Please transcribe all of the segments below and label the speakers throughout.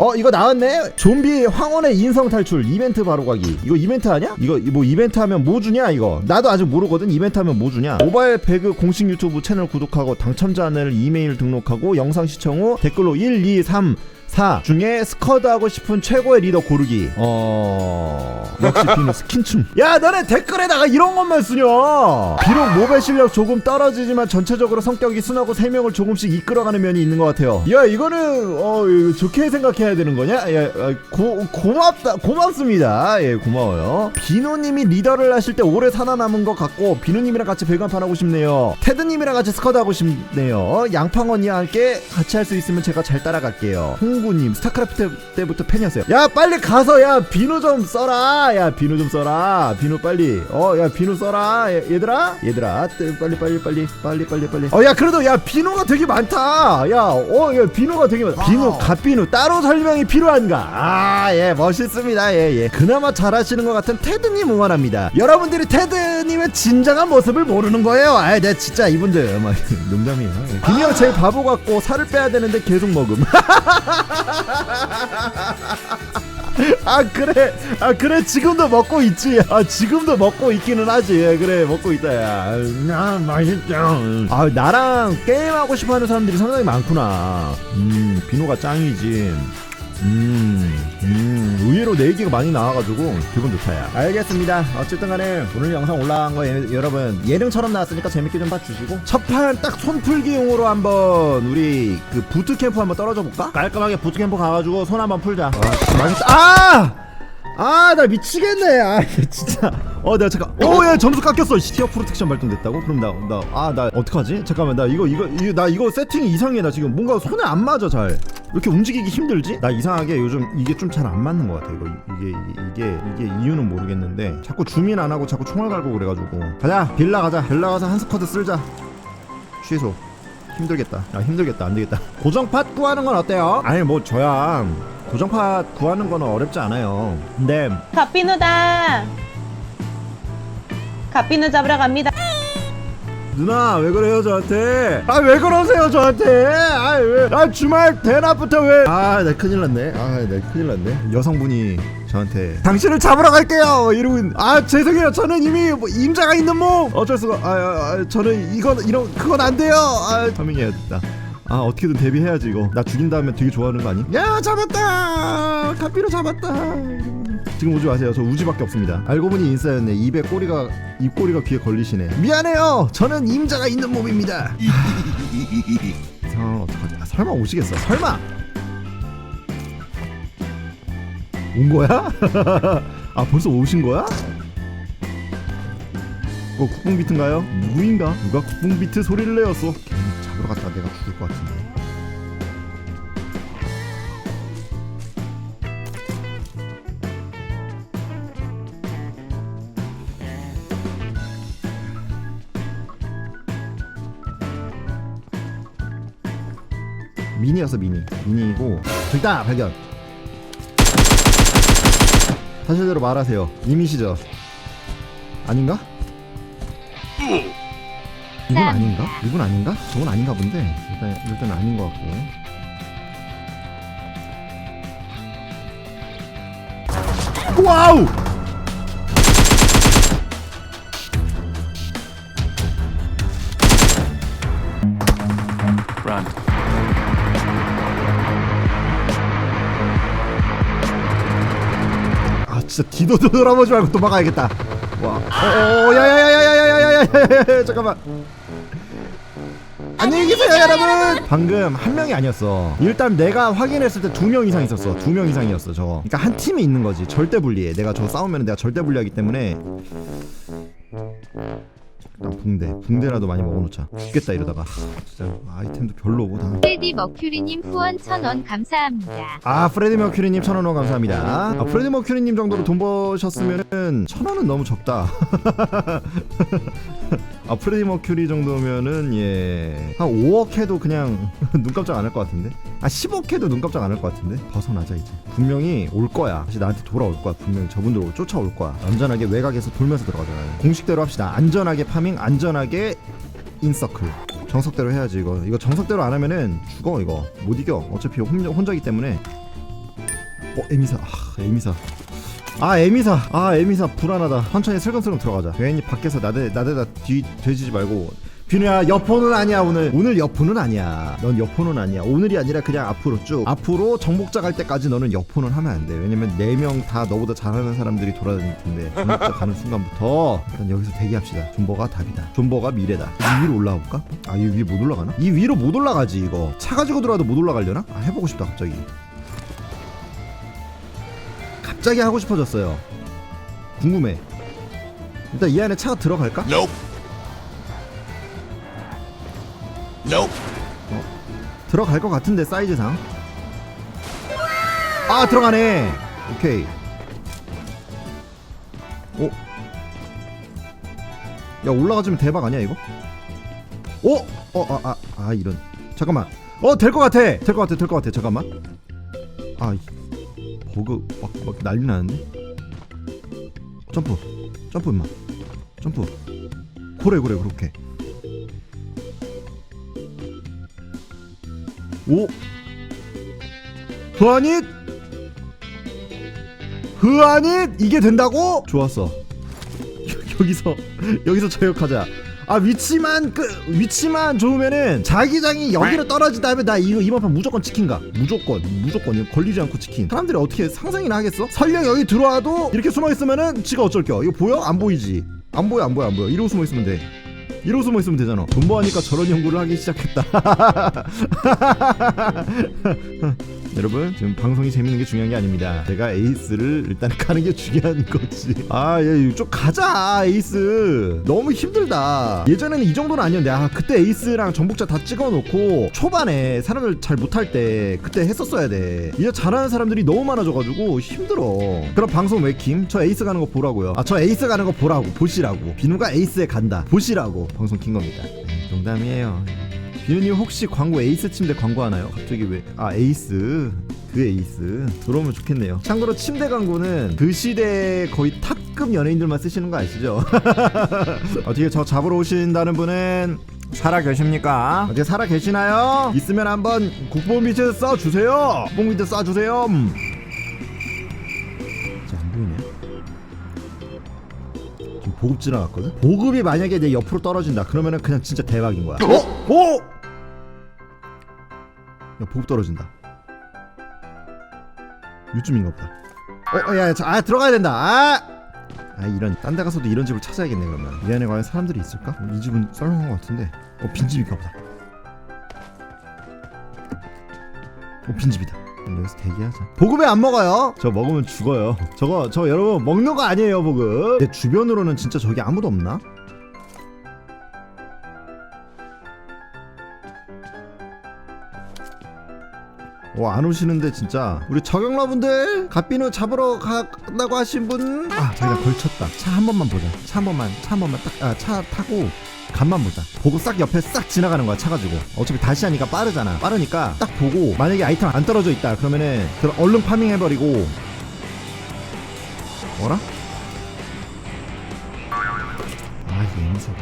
Speaker 1: 어 이거 나왔네. 좀비 황혼의 인성 탈출 이벤트 바로 가기. 이거 이벤트 하냐? 이거 뭐 이벤트 하면 뭐 주냐 이거? 나도 아직 모르거든. 이벤트 하면 뭐 주냐? 모바일 배그 공식 유튜브 채널 구독하고 당첨자를 이메일 등록하고 영상 시청 후 댓글로 1, 2, 3 4 중에 스쿼드 하고 싶은 최고의 리더 고르기. 어. 역시 비누 스킨춤 야 너네 댓글에다가 이런 것만 쓰냐? 비록 모바일 실력 조금 떨어지지만 전체적으로 성격이 순하고 세 명을 조금씩 이끌어가는 면이 있는 것 같아요. 야 이거는 어 이거 좋게 생각해야 되는 거냐? 야 어, 고, 고맙다 고맙습니다. 예 고마워요. 비누님이 리더를 하실 때 오래 살아남은 것 같고 비누님이랑 같이 배그 한판 하고 싶네요. 테드님이랑 같이 스쿼드 하고 싶네요. 양팡 언니와 함께 같이 할 수 있으면 제가 잘 따라갈게요. 홍 구님 스타크래프트 때부터 팬이었어요. 야 빨리 가서 야 비누 좀 써라. 야 비누 좀 써라. 비누 빨리. 어 야 비누 써라. 얘- 얘들아? 얘들아 뜨- 빨리 빨리 빨리 빨리 빨리 빨리. 어 야 그래도 야 비누가 되게 많다. 야 어 야 비누가 되게 많 비누 갓비누 따로 설명이 필요한가? 아 예 멋있습니다. 예 예. 그나마 잘하시는 것 같은 테드님 응원합니다. 여러분들이 테드님의 진정한 모습을 모르는 거예요. 아내 네, 진짜 이분들 막 농담이에요. 예. 형 제일 바보 같고 살을 빼야 되는데 계속 먹음 아 그래. 아 그래. 지금도 먹고 있지. 아 지금도 먹고 있기는 하지. 예, 그래. 먹고 있다 야. 아, 맛있다 아 나랑 게임하고 싶어하는 사람들이 상당히 많구나. 음 비노가 짱이지 음, 음, 의외로 내 얘기가 많이 나와가지고 기분 좋다 야 알겠습니다 어쨌든 간에 오늘 영상 올라간 거 예, 여러분 예능처럼 나왔으니까 재밌게 좀 봐주시고 첫판 딱 손풀기용으로 한번 우리 그 부트캠프 한번 떨어져 볼까? 깔끔하게 부트캠프 가가지고 손 한번 풀자 와, 맛있다 아! 아, 나 미치겠네. 아, 진짜. 어, 내가 잠깐. 오, 야, 점수 깎였어. 시티어 프로텍션 발동됐다고? 그럼 나, 나, 아, 나 어떡하지? 잠깐만, 나 이거, 이거, 이거, 나 이거 세팅이 이상해. 나 지금 뭔가 손에 안 맞아, 잘. 왜 이렇게 움직이기 힘들지? 나 이상하게 요즘 이게 좀 잘 안 맞는 것 같아. 이거 이게 이게 이게 이유는 모르겠는데 자꾸 줌인 안 하고 자꾸 총알 갈고 그래가지고 가자 빌라 가자 빌라 가서 한 스쿼드 쓸자 취소 힘들겠다 아 힘들겠다 안 되겠다 고정팟 구하는 건 어때요? 아니 뭐 저야 고정팟 구하는 거는 어렵지 않아요 근데
Speaker 2: 갓비누다. 갓비누 잡으러 갑니다.
Speaker 1: 누나 왜 그래요 저한테? 아 왜 그러세요 저한테? 아왜아 주말 대낮부터 왜아나 큰일 났네. 아나 큰일 났네. 여성분이 저한테 당신을 잡으러 갈게요! 이러고 아 죄송해요. 저는 이미 뭐 임자가 있는 몸! 어쩔 수가 아, 아, 아 저는 이건 이런 그건 안 돼요! 아 터밍해야 됐다 아 어떻게든 데뷔해야지 이거 나 죽인 다음에 되게 좋아하는 거 아니? 야 잡았다 카피로 잡았다 지금 오지 마세요 저 우지밖에 없습니다 알고 보니 인싸였네 입에 꼬리가 입꼬리가 귀에 걸리시네 미안해요 저는 임자가 있는 몸입니다 상황 어떡하지 아, 설마 오시겠어 설마 온 거야? 아 벌써 오신 거야? 어 국뽕 비트인가요? 누구인가? 누가 국뽕 비트 소리를 내었어? 갔다 내가 죽을 것 같은데. 미니였어 미니 미니이고 저기다 발견 사실대로 말하세요 님이시죠 아닌가? 이건 아닌가? 이건 아닌가? 저건 아닌가 본데 일단 일단 아닌 것 같고 와우!
Speaker 3: Run.
Speaker 1: 아 진짜 뒤도 돌아보지 말고 도망가야겠다 와 어어 야야야 야야야야야야야 잠깐만. 안녕히 계세요 여러분. 방금 한 명이 아니었어. 일단 내가 확인했을 때 두 명 이상 있었어. 두 명 이상이었어 저거. 그러니까 한 팀이 있는 거지 절대 불리해 내가 저 싸우면 내가 절대 불리하기 때문에 붕대 붕대라도 많이 먹어놓자 죽겠다 이러다가 하, 진짜 아이템도 별로고 다
Speaker 4: 프레디 머큐리님 후원 1000원 감사합니다.
Speaker 1: 아 프레디 머큐리님 천 원 원 감사합니다. 아 프레디 머큐리님 정도로 돈 버셨으면은 천 원은 너무 적다. 아 프레디 머큐리 정도면은 예한 5억 해도 그냥 눈 깜짝 안 할 것 같은데. 아 10억 해도 눈 깜짝 안 할 것 같은데. 벗어나자 이제. 분명히 올 거야. 다시 나한테 돌아올 거야. 분명히 저분들 쫓아올 거야. 안전하게 외곽에서 돌면서 들어가잖아요. 공식대로 합시다. 안전하게 파밍, 안전하게 인서클. 정석대로 해야지 이거. 이거 정석대로 안 하면은 죽어 이거. 못 이겨. 어차피 혼자, 혼자기 때문에 어 에미사 아 에미사 아 에미사. 아 에미사 불안하다. 천천히 슬금슬금 들어가자. 괜히 밖에서 나대 나대다 뒤 돼지지 말고. 비누야 여포는 아니야 오늘. 오늘 여포는 아니야. 넌 여포는 아니야. 오늘이 아니라 그냥 앞으로 쭉. 앞으로 정복자 갈 때까지 너는 여포는 하면 안돼. 왜냐면 네 명 다 너보다 잘하는 사람들이 돌아다닐 텐데. 정복자 가는 순간부터 일단 여기서 대기합시다. 존버가 답이다. 존버가 미래다. 이 위로 올라가 볼까? 아 이 위에 못 올라가나? 이 위로 못 올라가지 이거. 차 가지고 들어와도 못 올라가려나? 아 해보고 싶다 갑자기 갑자기 하고 싶어졌어요. 궁금해. 일단 이 안에 차가 들어갈까?
Speaker 3: Nope. Nope.
Speaker 1: 들어갈 것 같은데 사이즈상. 아 들어가네. 오케이. 오. 야 올라가주면 대박 아니야 이거? 오. 어아아 아, 아, 이런. 잠깐만. 어될 것 같아. 될 것 같아. 될 것 같아. 잠깐만. 아 이- 버그 막, 막 난리 나는데. 점프. 점프 임마. 점프. 그래 그래 그렇게. 오 흐아닛 흐아닛 이게 된다고? 좋았어 여기서 여기서 저역하자 아 위치만 그 위치만 좋으면은 자기장이 여기로 떨어지다면 나 이거 이번 판 무조건 치킨가? 무조건 무조건. 걸리지 않고 치킨. 사람들이 어떻게 상상이나 하겠어? 설령 여기 들어와도 이렇게 숨어 있으면은 지가 어쩔 겨? 이거 보여? 안 보이지? 안 보여 안 보여 안 보여. 이러고 숨어 있으면 돼. 이러고 숨어 있으면 되잖아. 존버하니까 저런 연구를 하기 시작했다 여러분 지금 방송이 재밌는 게 중요한 게 아닙니다. 제가 에이스를 일단 가는 게 중요한 거지. 아좀 가자 에이스. 너무 힘들다. 예전에는 이 정도는 아니었는데 아 그때 에이스랑 정복자 다 찍어놓고 초반에 사람들 잘 못할 때 그때 했었어야 돼. 이제 잘하는 사람들이 너무 많아져가지고 힘들어. 그럼 방송 왜킴? 저 에이스 가는 거 보라고요. 아 저 에이스 가는 거 보라고 보시라고. 비누가 에이스에 간다. 보시라고. 방송 킨 겁니다. 네, 농담이에요 비누님 혹시 광고 에이스 침대 광고 하나요? 갑자기 왜? 아 에이스 그 에이스 들어오면 좋겠네요. 참고로 침대 광고는 그 시대 거의 탑급 연예인들만 쓰시는 거 아시죠? 어떻게 저 잡으러 오신다는 분은 살아 계십니까? 어떻게 살아 계시나요? 있으면 한번 국보미트 써주세요. 국보미트 써주세요. 음. 보급 지나갔거든? 보급이 만약에 내 옆으로 떨어진다 그러면은 그냥 진짜 대박인 거야 어? 오! 야 보급 떨어진다 요즘인가 보다 어? 어, 야, 야, 자, 아 들어가야 된다 아! 아 이런 딴 데 가서도 이런 집을 찾아야겠네 그러면 이 안에 과연 사람들이 있을까? 어, 이 집은 썰렁한 것 같은데 어 빈집인가 보다 어 빈집이다 여기서 대기하자. 보급에 안 먹어요? 저 먹으면 죽어요. 저거 저 여러분 먹는 거 아니에요 보급. 내 주변으로는 진짜 저기 아무도 없나? 와안 오시는데 진짜. 우리 저경러분들 갓비누 잡으러 간다고 하신 분? 아 자기가 걸쳤다. 차 한 번만 보자. 차 한 번만 차 한 번만 딱 아 차 타고 간만 보자. 보고 싹 옆에 싹 지나가는 거야 차 가지고. 어차피 다시 하니까 빠르잖아. 빠르니까 딱 보고 만약에 아이템 안 떨어져 있다 그러면은 그럼 얼른 파밍 해버리고. 뭐라? 아 애미사고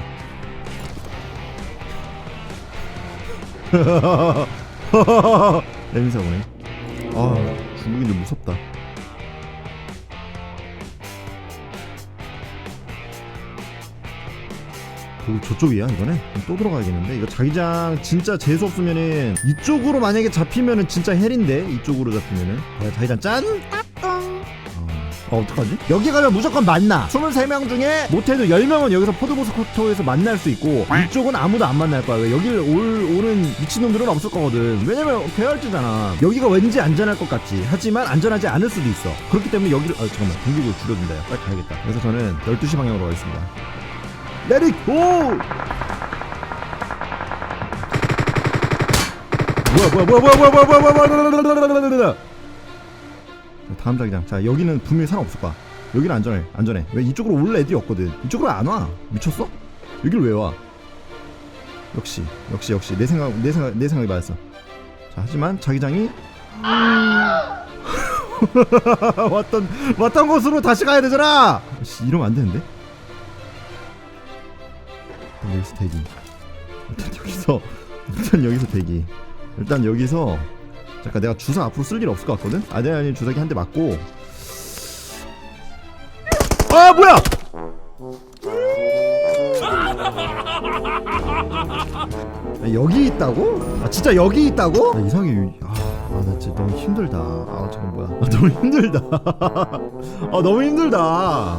Speaker 1: 애미사 보네. 아 중국인들 무섭다 그 저쪽이야 이거네 또 들어가야겠는데? 이거 자기장 진짜 재수 없으면은 이쪽으로 만약에 잡히면은 진짜 헬인데? 이쪽으로 잡히면은? 야, 자기장 짠! 어, 어떡하지? 여기 가면 무조건 만나! 23명 중에 못해도 10명은 여기서 포드보스 코토에서 만날 수 있고 이쪽은 아무도 안 만날 거야. 왜 여기를 올, 오는 미친놈들은 없을 거거든. 왜냐면 계열지잖아. 여기가 왠지 안전할 것 같지. 하지만 안전하지 않을 수도 있어. 그렇기 때문에 여기를 아 잠깐만. 공격을 줄여준다 야 빨리 가야겠다. 그래서 저는 12시 방향으로 가겠습니다 뭐야 다음 자기장 자 여기는 분명히 사람 없을 거야 여기는 안전해 안전해 왜 이쪽으로 올 애들이 없거든 이쪽으로 안 와 미쳤어? 여길 왜 와? 역시 역시 역시 내 생각 내 생각 내 생각이 맞았어 자 하지만 자기장이 왔던 왔던 곳으로 다시 가야 되잖아 씨, 이러면 안 되는데 여기서 대기. 일단 여기서 일단 여기서 대기. 일단 여기서 자 잠깐 내가 주사 앞으로 쓸 일 없을 것 같거든? 아드레날린 주사기 한 대 맞고. 아 뭐야! 아, 여기 있다고? 아 진짜 여기 있다고? 아, 이상해. 아나 진짜 너무 힘들다. 아 잠깐 뭐야. 아, 너무 힘들다. 아 너무 힘들다